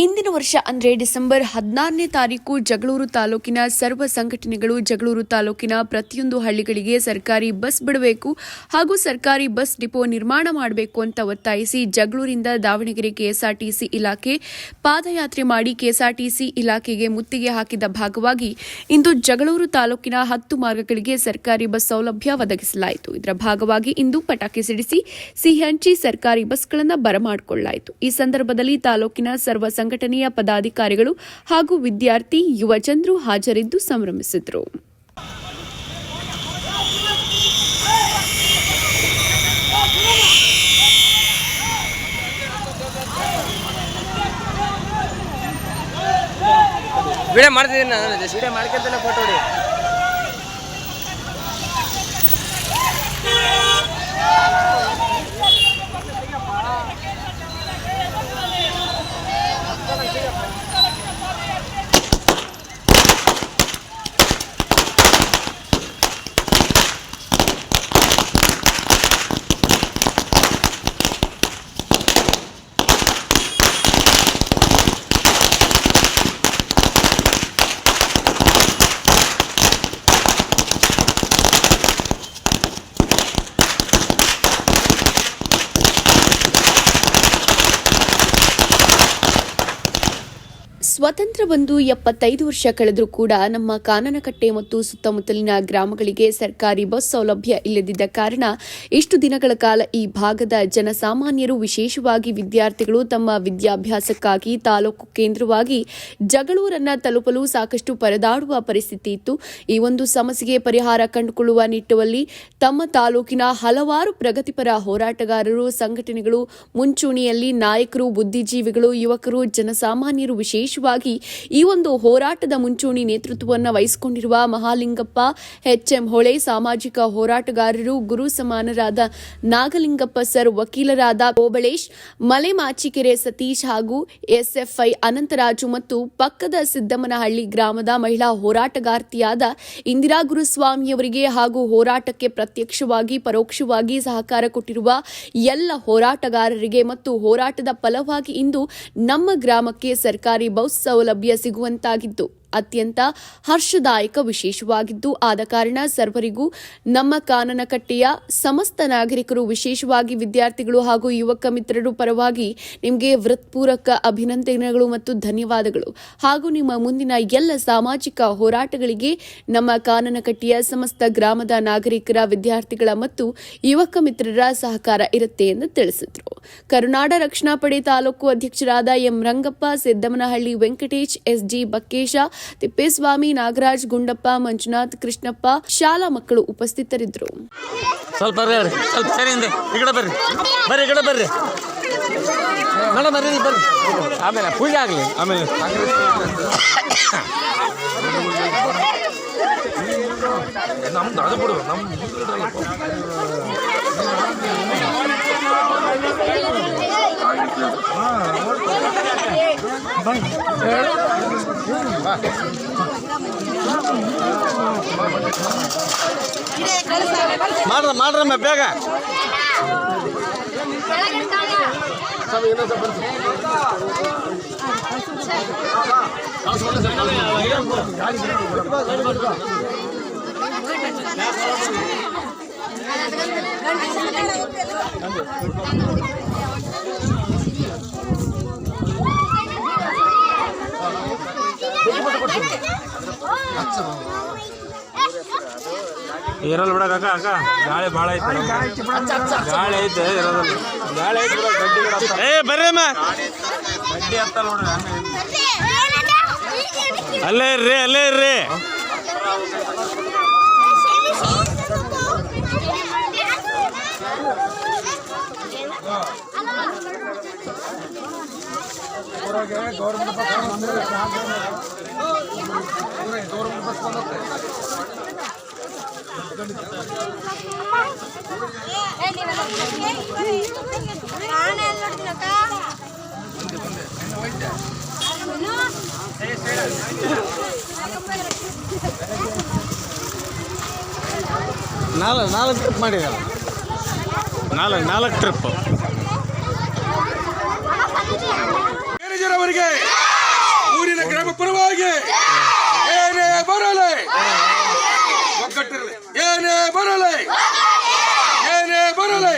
ಇಂದಿನ ವರ್ಷ ಅಂದರೆ ಡಿಸೆಂಬರ್ ಹದಿನಾರನೇ ತಾರೀಕು ಜಗಳೂರು ತಾಲೂಕಿನ ಸರ್ವ ಸಂಘಟನೆಗಳು ಜಗಳೂರು ತಾಲೂಕಿನ ಪ್ರತಿಯೊಂದು ಹಳ್ಳಿಗಳಿಗೆ ಸರ್ಕಾರಿ ಬಸ್ ಬಿಡಬೇಕು ಹಾಗೂ ಸರ್ಕಾರಿ ಬಸ್ ಡಿಪೋ ನಿರ್ಮಾಣ ಮಾಡಬೇಕು ಅಂತ ಒತ್ತಾಯಿಸಿ ಜಗಳೂರಿಂದ ದಾವಣಗೆರೆ ಕೆಎಸ್ಆರ್ಟಿಸಿ ಇಲಾಖೆ ಪಾದಯಾತ್ರೆ ಮಾಡಿ ಕೆಎಸ್ಆರ್ಟಿಸಿ ಇಲಾಖೆಗೆ ಮುತ್ತಿಗೆ ಹಾಕಿದ ಭಾಗವಾಗಿ ಇಂದು ಜಗಳೂರು ತಾಲೂಕಿನ ಹತ್ತು ಮಾರ್ಗಗಳಿಗೆ ಸರ್ಕಾರಿ ಬಸ್ ಸೌಲಭ್ಯ ಒದಗಿಸಲಾಯಿತು. ಇದರ ಭಾಗವಾಗಿ ಇಂದು ಪಟಾಕಿ ಸಿಡಿಸಿ ಸಿಹಿ ಹಂಚಿ ಸರ್ಕಾರಿ ಬಸ್ಗಳನ್ನು ಬರಮಾಡಿಕೊಳ್ಳಲಾಯಿತು. ಈ ಸಂದರ್ಭದಲ್ಲಿ ತಾಲೂಕಿನ ಸರ್ವ ಸಂಘಟನೆಯ ಪದಾಧಿಕಾರಿಗಳು ಹಾಗೂ ವಿದ್ಯಾರ್ಥಿ ಯುವಜನರು ಹಾಜರಿದ್ದು ಸಂಭ್ರಮಿಸಿದರು. ವಿಡಿಯೋ ಮಾಡ್ತಿದ್ದೀನಿ ನಾನು ಜಸ್ಟ್ ವಿಡಿಯೋ ಮಾಡ್ಕೊಂತಾನೆ ಫೋಟೋ ಹೊಡಿ. ಸ್ವತಂತ್ರ ಬಂದು ಎಪ್ಪತ್ತೈದು ವರ್ಷ ಕಳೆದರೂ ಕೂಡ ನಮ್ಮ ಕಾನನಕಟ್ಟೆ ಮತ್ತು ಸುತ್ತಮುತ್ತಲಿನ ಗ್ರಾಮಗಳಿಗೆ ಸರ್ಕಾರಿ ಬಸ್ ಸೌಲಭ್ಯ ಇಲ್ಲದಿದ್ದ ಕಾರಣ ಇಷ್ಟು ದಿನಗಳ ಕಾಲ ಈ ಭಾಗದ ಜನಸಾಮಾನ್ಯರು ವಿಶೇಷವಾಗಿ ವಿದ್ಯಾರ್ಥಿಗಳು ತಮ್ಮ ವಿದ್ಯಾಭ್ಯಾಸಕ್ಕಾಗಿ ತಾಲೂಕು ಕೇಂದ್ರವಾಗಿ ಜಗಳೂರನ್ನ ತಲುಪಲು ಸಾಕಷ್ಟು ಪರದಾಡುವ ಪರಿಸ್ಥಿತಿ ಇತ್ತು. ಈ ಒಂದು ಸಮಸ್ಯೆಗೆ ಪರಿಹಾರ ಕಂಡುಕೊಳ್ಳುವ ನಿಟ್ಟುವಲ್ಲಿ ತಮ್ಮ ತಾಲೂಕಿನ ಹಲವಾರು ಪ್ರಗತಿಪರ ಹೋರಾಟಗಾರರು, ಸಂಘಟನೆಗಳು, ಮುಂಚೂಣಿಯಲ್ಲಿ ನಾಯಕರು, ಬುದ್ಧಿಜೀವಿಗಳು, ಯುವಕರು, ಜನಸಾಮಾನ್ಯರು ವಿಶೇಷವಾಗಿ ಈ ಒಂದು ಹೋರಾಟದ ಮುಂಚೂಣಿ ನೇತೃತ್ವವನ್ನು ವಹಿಸಿಕೊಂಡಿರುವ ಮಹಾಲಿಂಗಪ್ಪ ಎಚ್ಎಂ ಹೊಳೆ, ಸಾಮಾಜಿಕ ಹೋರಾಟಗಾರರು, ಗುರು ಸಮಾನರಾದ ನಾಗಲಿಂಗಪ್ಪ ಸರ್, ವಕೀಲರಾದ ಓಬಳೇಶ್ ಮಲೆಮಾಚಿಕೆರೆ ಸತೀಶ್ ಹಾಗೂ ಎಸ್ಎಫ್ಐ ಅನಂತರಾಜು ಮತ್ತು ಪಕ್ಕದ ಸಿದ್ದಮ್ಮನಹಳ್ಳಿ ಗ್ರಾಮದ ಮಹಿಳಾ ಹೋರಾಟಗಾರ್ತಿಯಾದ ಇಂದಿರಾ ಗುರುಸ್ವಾಮಿಯವರಿಗೆ ಹಾಗೂ ಹೋರಾಟಕ್ಕೆ ಪ್ರತ್ಯಕ್ಷವಾಗಿ, ಪರೋಕ್ಷವಾಗಿ ಸಹಕಾರ ಕೊಟ್ಟಿರುವ ಎಲ್ಲ ಹೋರಾಟಗಾರರಿಗೆ ಮತ್ತು ಹೋರಾಟದ ಫಲವಾಗಿ ಇಂದು ನಮ್ಮ ಗ್ರಾಮಕ್ಕೆ ಸರ್ಕಾರಿ ಬಸ್ ಸೌಲಭ್ಯ ಸಿಗುವಂತಾಗಿದ್ದು ಅತ್ಯಂತ ಹರ್ಷದಾಯಕ ವಿಶೇಷವಾಗಿದ್ದು, ಆದ ಕಾರಣ ಸರ್ವರಿಗೂ ನಮ್ಮ ಕಾನನಕಟ್ಟೆಯ ಸಮಸ್ತ ನಾಗರಿಕರು, ವಿಶೇಷವಾಗಿ ವಿದ್ಯಾರ್ಥಿಗಳು ಹಾಗೂ ಯುವಕ ಮಿತ್ರರು ಪರವಾಗಿ ನಿಮಗೆ ವೃತ್ಪೂರ್ವಕ ಅಭಿನಂದನೆಗಳು ಮತ್ತು ಧನ್ಯವಾದಗಳು. ಹಾಗೂ ನಿಮ್ಮ ಮುಂದಿನ ಎಲ್ಲ ಸಾಮಾಜಿಕ ಹೋರಾಟಗಳಿಗೆ ನಮ್ಮ ಕಾನನಕಟ್ಟೆಯ ಸಮಸ್ತ ಗ್ರಾಮದ ನಾಗರಿಕರ, ವಿದ್ಯಾರ್ಥಿಗಳ ಮತ್ತು ಯುವಕ ಮಿತ್ರರ ಸಹಕಾರ ಇರುತ್ತೆ ಎಂದು ತಿಳಿಸಿದರು. ಕರುನಾಡ ರಕ್ಷಣಾ ಪಡೆ ತಾಲೂಕು ಅಧ್ಯಕ್ಷರಾದ ಎಂ ರಂಗಪ್ಪ ಸಿದ್ದಮನಹಳ್ಳಿ ವೆಂಕಟೇಶ್ ಎಸ್ಜಿ ಬಕ್ಕೇಶ ತಿಪ್ಪೇಸ್ವಾಮಿ ನಾಗರಾಜ್ ಗುಂಡಪ್ಪ ಮಂಜುನಾಥ್ ಕೃಷ್ಣಪ್ಪ ಶಾಲಾ ಮಕ್ಕಳು ಉಪಸ್ಥಿತರಿದ್ದರು ಸ್ವಲ್ಪ ಬರ್ರಿ ಅವ್ರಿ ಸ್ವಲ್ಪ ಸರಿ ಹಿಂದೆ ಈ ಕಡೆ ಬರ್ರಿ ಬರ್ರಿ ಈ ಕಡೆ ಬರ್ರಿ ಮೇಡಮ್ ಬರ್ರಿ ಇಲ್ಲಿ ಬರ್ರಿ ಆಮೇಲೆ ಪೂಜೆ ಆಗಲಿ ಆಮೇಲೆ ನಮ್ದು ಅದು ಬಿಡು ನಮ್ಮ ಮಾಡ್ರ ಮಾಡ್ರಮ್ಮ ಬೇಗ ಇರಲ್ಲ ಬಿಡ ಅಕ್ಕ ಅಕ್ಕ ಗಾಳಿ ಭಾಳ ಐತೆ ಗಾಳಿ ಐತೆ ಇರೋದಲ್ಲ ಗಾಳಿ ಐತೆ ಬಿಡ ಗಡ್ಡಿ ಗಿಡ ಏ ಬರ್ರಿ ಅಮ್ಮ. ಗಡ್ಡಿ ಹತ್ತಲ್ಲ ನೋಡ್ರಿ ಅಲ್ಲೇ ಇರ್ರಿ ಅಲ್ಲೇ ಇರ್ರಿ. ಅಲ್ಲೇ ಇರ್ರಿ ನಾಲ್ಕು ನಾಲ್ಕು ಟ್ರಿಪ್ ಮಾಡಿರಲ್ಲ ನಾಲ್ಕು ನಾಲ್ಕು ಟ್ರಿಪ್ ರಾಜರವರಿಗೆ ಊರಿನ ಗ್ರಾಮ கலைஞர் அவருக்கு ஊரில கிராம பிரவாகி ஏனே பரலை ஏனே பரலை ஏனே பரலை